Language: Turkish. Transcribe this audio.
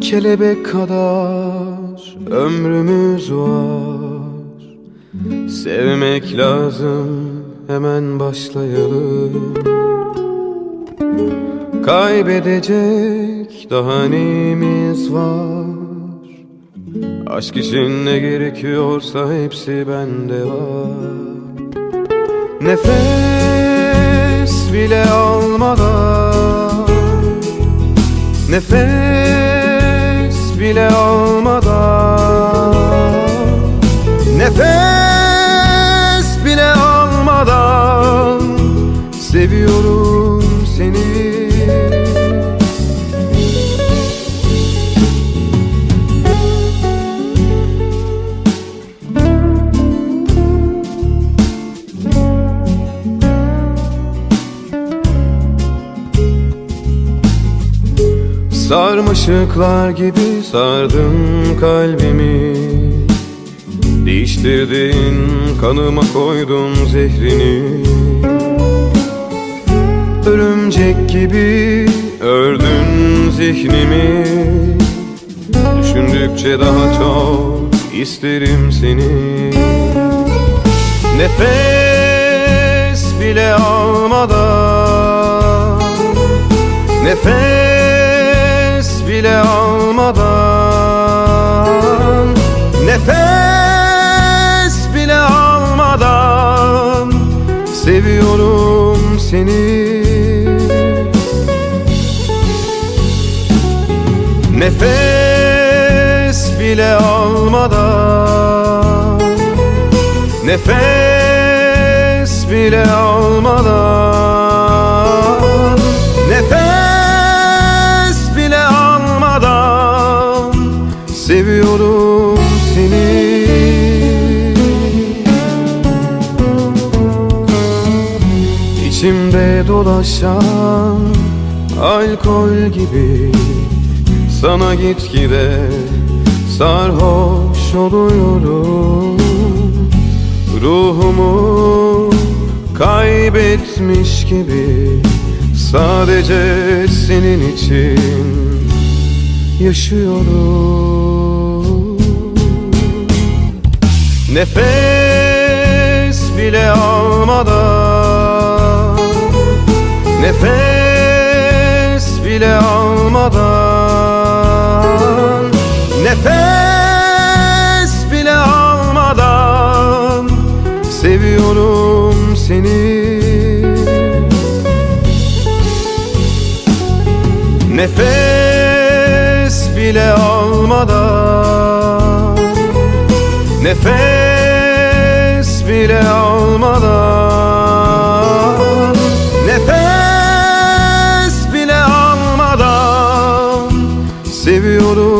Kelebek kadar ömrümüz var. Sevmek lazım hemen başlayalım. Kaybedecek daha neyimiz var Aşk için ne gerekiyorsa hepsi bende var. Nefes bile almadan Nefes bile almadan Nefes bile almadan Seviyorum Sarmaşıklar gibi sardın kalbimi. Değiştirdin kanıma koydun zehrini. Örümcek gibi ördün zihnimi. Düşündükçe daha çok isterim seni. Nefes bile almadan Nefes bile almadan Nefes bile almadan Seviyorum seni. Nefes bile almadan Nefes bile almadan Seviyorum seni. İçimde dolaşan alkol gibi Sana gitgide sarhoş oluyorum. Ruhumu kaybetmiş gibi Sadece senin için yaşıyorum Nefes bile almadan Nefes bile almadan Nefes bile almadan Seviyorum seni. Nefes bile almadan Nefes bile almadan Nefes bile almadan Seviyorum.